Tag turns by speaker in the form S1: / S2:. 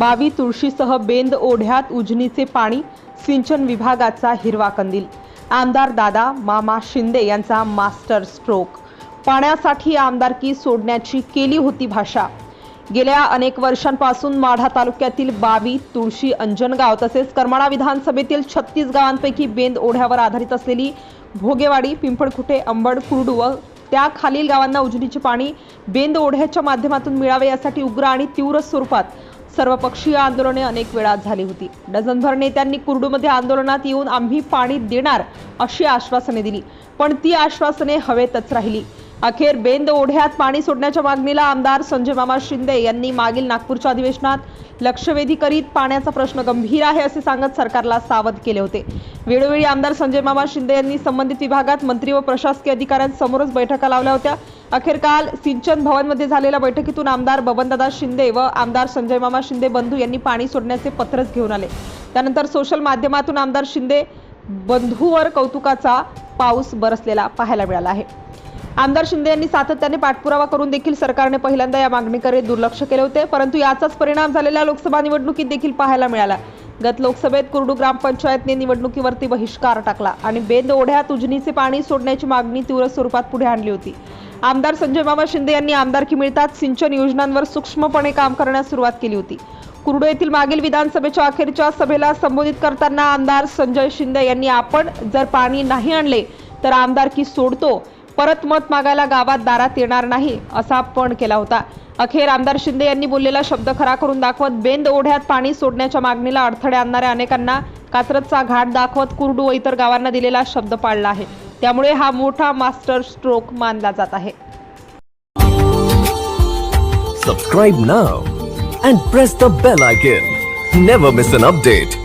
S1: बावी तुळशीसह बेंद ओढ्यात उजनीचे पाणी सिंचन विभागाचा हिरवा कंदील. आमदार दादा मामा शिंदे यांचा मास्टर स्ट्रोक. पाण्यासाठी आमदारकी सोडण्याची केली होती भाषा. गेल्या अनेक वर्षांपासून माढा तालुक्यातील बावी तुळशी अंजनगाव तसेच करमाळा विधानसभेतील छत्तीस गावांपैकी बेंद ओढ्यावर आधारित असलेली भोगेवाडी पिंपळखुटे अंबड कुर्डू व त्या खालील गावांना उजनीचे पाणी बेंद ओढ्याच्या माध्यमातून मिळावे यासाठी उग्र आणि तीव्र स्वरूपात सर्वपक्षीय आंदोलने अनेक वेळा झाली होती. डझनभर नेत्यांनी कुर्डूमध्ये आंदोलनात येऊन आम्ही पाणी देणार अशी आश्वासने दिली. पण ती आश्वासने हवेतच राहिली. अखेर बेंद ओढ्यात पाणी सोडण्याच्या मागणीला आमदार संजय मामा शिंदे यांनी मागील नागपूरच्या अधिवेशनात लक्षवेधी करीत पाण्याचा प्रश्न गंभीर आहे असे सांगत सरकारला सावध केले होते. वेळोवेळी आमदार संजय मामा शिंदे यांनी संबंधित विभागात मंत्री व प्रशासकीय अधिकाऱ्यांसमोरच बैठका लावल्या होत्या. अखेर काल सिंचन भवनमध्ये झालेल्या बैठकीतून आमदार बबनदादा शिंदे व आमदार संजय मामा शिंदे बंधू यांनी पाणी सोडण्याचे पत्रच घेऊन आले. त्यानंतर सोशल माध्यमातून आमदार शिंदे बंधूवर कौतुकाचा पाऊस बरसलेला पाहायला मिळाला आहे. आमदार शिंदे यांनी सातत्याने पाठपुरावा करून देखील सरकारने पहिल्यांदा या मागणीकडे दुर्लक्ष केले होते परंतु याचाच परिणाम झालेल्या लोकसभा निवडणुकीत देखील पाहायला मिळाला. गत लोकसभेत कुर्डू ग्रामपंचायतने निवडणुकीवरती बहिष्कार टाकला आणि बेंद ओढ्यात उजनीचे पाणी सोडण्याची मागणी तीव्र स्वरूपात पुढे आणली होती. आमदार संजय मामा शिंदे यांनी आमदारकी मिळताच सिंचन योजनांवर सूक्ष्मपणे काम करण्यास सुरुवात केली होती. कुर्डू येथील मागील विधानसभेच्या अखेरच्या सभेला संबोधित करताना आमदार संजय शिंदे यांनी आपण जर पाणी नाही आणले तर आमदारकी सोडतो. परत मत मागायला गावात दारात येणार नाही असा पण केला होता. अखेर आमदार शिंदे यांनी बोललेला शब्द खरा करून दाखवत बेंद ओढ्यात पाणी सोडण्याच्या मागणीला अडथळे आणणाऱ्या अनेकांना कात्रजचा घाट दाखवत कुरडू व इतर गावांना दिलेला शब्द पाळला आहे. त्यामुळे हा मोठा मास्टर स्ट्रोक मानला जात आहे.
S2: Subscribe now and press the bell icon never miss an update